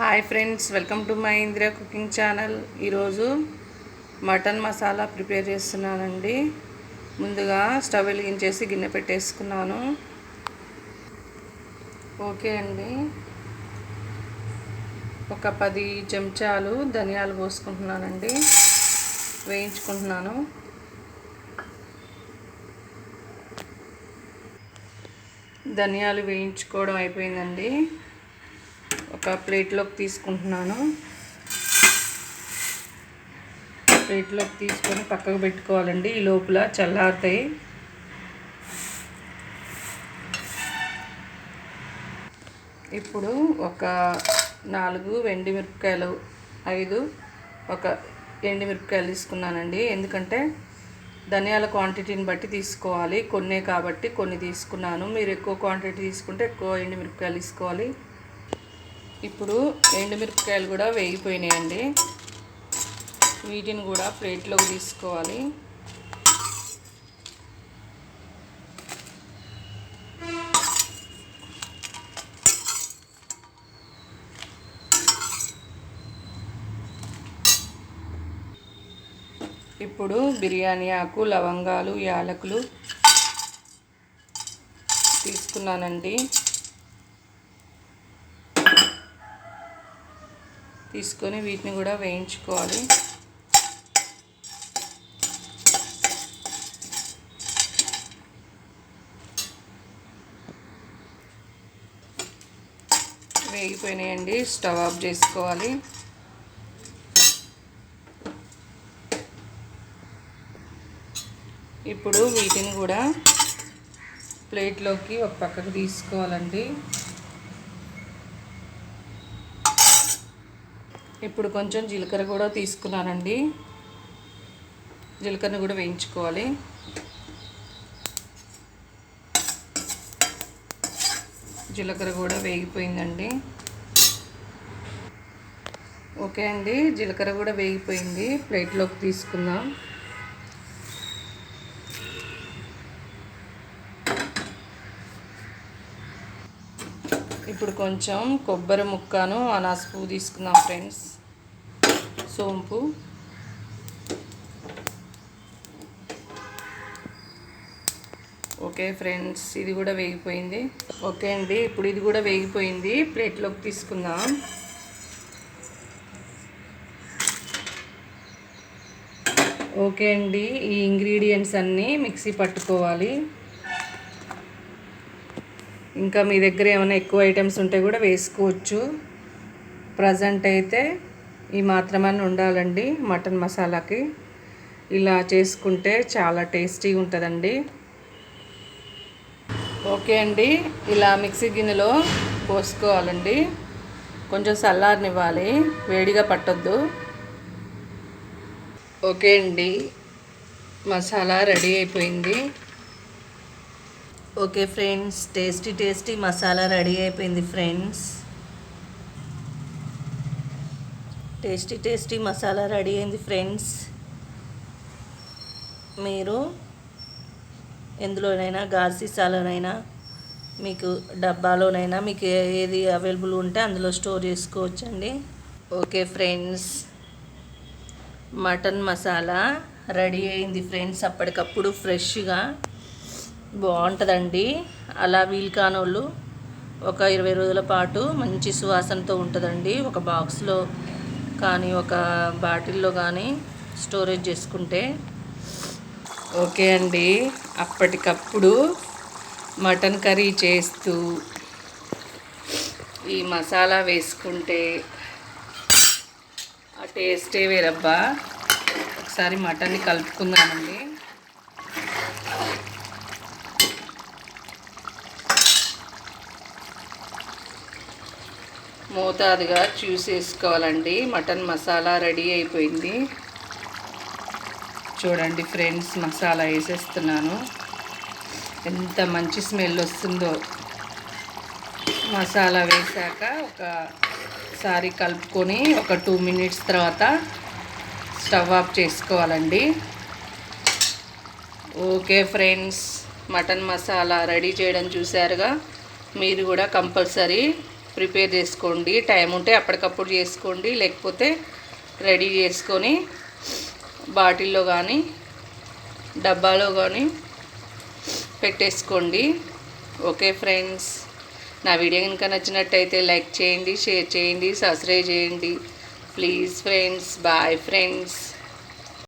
Hi friends welcome to my Indira cooking channel ఈరోజు mutton masala prepare చేస్తున్నానండి. ముందుగా stove వెలిగించేసి గిన్నె పెట్టేసుకున్నాను. ఓకే అండి. ఒక పది చెంచాలు ధనియాలు పోసుకుంటున్నానండి. వేయించుకుంటున్నాను. ధనియాలు వేయించుకోవడం అయిపోయిందండి. ఒక ప్లేట్లోకి తీసుకుంటున్నాను. ప్లేట్లోకి తీసుకొని పక్కకు పెట్టుకోవాలండి ఈ లోపల చల్లారుతాయి ఇప్పుడు ఒక నాలుగు వెండి మిరపకాయలు ఐదు ఒక ఎండి మిరపకాయలు తీసుకున్నానండి. ఎందుకంటే ధనియాల క్వాంటిటీని బట్టి తీసుకోవాలి కొన్నే కాబట్టి కొన్ని తీసుకున్నాను. మీరు ఎక్కువ క్వాంటిటీ తీసుకుంటే ఎక్కువ ఎండి మిరపకాయలు తీసుకోవాలి. ఇప్పుడు ఎండుమిరపకాయలు కూడా వేగిపోయినాయండి. వీటిని కూడా ప్లేట్లోకి తీసుకోవాలి. ఇప్పుడు బిర్యానీ ఆకు లవంగాలు యాలకులు తీసుకున్నానండి. తీసుకొని వీటిని కూడా వేయించుకోవాలి. వేగిపోయినాయండి స్టవ్ ఆఫ్ చేసుకోవాలి. ఇప్పుడు వీటిని కూడా ప్లేట్లోకి ఒక పక్కకు తీసుకోవాలండి. ఇప్పుడు కొంచెం జీలకర్ర కూడా తీసుకున్నానండి. జీలకర్రని కూడా వేయించుకోవాలి. జీలకర్ర కూడా వేగిపోయిందండి. ఓకే అండి జీలకర్ర కూడా వేగిపోయింది. ప్లేట్లోకి తీసుకుందాం. ఇప్పుడు కొంచెం కొబ్బరి ముక్కను అనాస పువ్వు తీసుకుందాం ఫ్రెండ్స్. సోంపు. ఓకే ఫ్రెండ్స్ ఇది కూడా వేగిపోయింది. ఓకే అండి ఇప్పుడు ఇది కూడా వేగిపోయింది. ప్లేట్లోకి తీసుకుందాం. ఓకే అండి ఈ ఇంగ్రీడియంట్స్ అన్నీ మిక్సీ పట్టుకోవాలి. ఇంకా మీ దగ్గర ఏమైనా ఎక్కువ ఐటమ్స్ ఉంటే కూడా వేసుకోవచ్చు. ప్రజెంట్ అయితే ఈ మాత్రమే ఉండాలండి మటన్ మసాలాకి. ఇలా చేసుకుంటే చాలా టేస్టీగా ఉంటుందండి. ఓకే అండి ఇలా మిక్సీ గిన్నెలో పోసుకోవాలండి. కొంచెం చల్లారనివ్వాలి వేడిగా పట్టొద్దు. ఓకే అండి మసాలా రెడీ అయిపోయింది. Okay friends tasty tasty masala ready అయిపోయింది friends. Tasty tasty masala ready అయింది ఫ్రెండ్స్. మీరు ఎందులోనైనా గార్సీసాలోనైనా మీకు డబ్బాలోనైనా మీకు ఏది అవైలబుల్ ఉంటే అందులో స్టోర్ చేసుకోవచ్చండి. Okay friends mutton masala ready అయింది ఫ్రెండ్స్ అప్పటికప్పుడు ఫ్రెష్గా. బాగుంటుందండి. అలా వీలు కానోళ్ళు ఒక ఇరవై రోజుల పాటు మంచి సువాసనతో ఉంటుందండి. ఒక బాక్స్లో కానీ ఒక బాటిల్లో కానీ స్టోరేజ్ చేసుకుంటే ఓకే అండి. అప్పటికప్పుడు మటన్ కర్రీ చేస్తూ ఈ మసాలా వేసుకుంటే ఆ టేస్టే వేరబ్బా. ఒకసారి మటన్ని కలుపుకుందామండి. మోతాదుగా చూసేసుకోవాలండి మటన్ మసాలా రెడీ అయిపోయింది. చూడండి ఫ్రెండ్స్ మసాలా వేసేస్తున్నాను. ఎంత మంచి స్మెల్ వస్తుందో. మసాలా వేసాక ఒకసారి కలుపుకొని ఒక టూ మినిట్స్ తర్వాత స్టవ్ ఆఫ్ చేసుకోవాలండి. Okay friends mutton masala ready చేయడం చూసారుగా. మీరు కూడా కంపల్సరీ ప్రిపేర్ చేసుకోండి. టైం ఉంటే అప్పటికప్పుడు చేసుకోండి. లేకపోతే రెడీ చేసుకొని బాటిల్లో కానీ డబ్బాలో కానీ పెట్టేసుకోండి. Okay friends? నా వీడియో కనుక నచ్చినట్టయితే లైక్ చేయండి షేర్ చేయండి సబ్స్క్రైబ్ చేయండి. Please friends. Bye friends.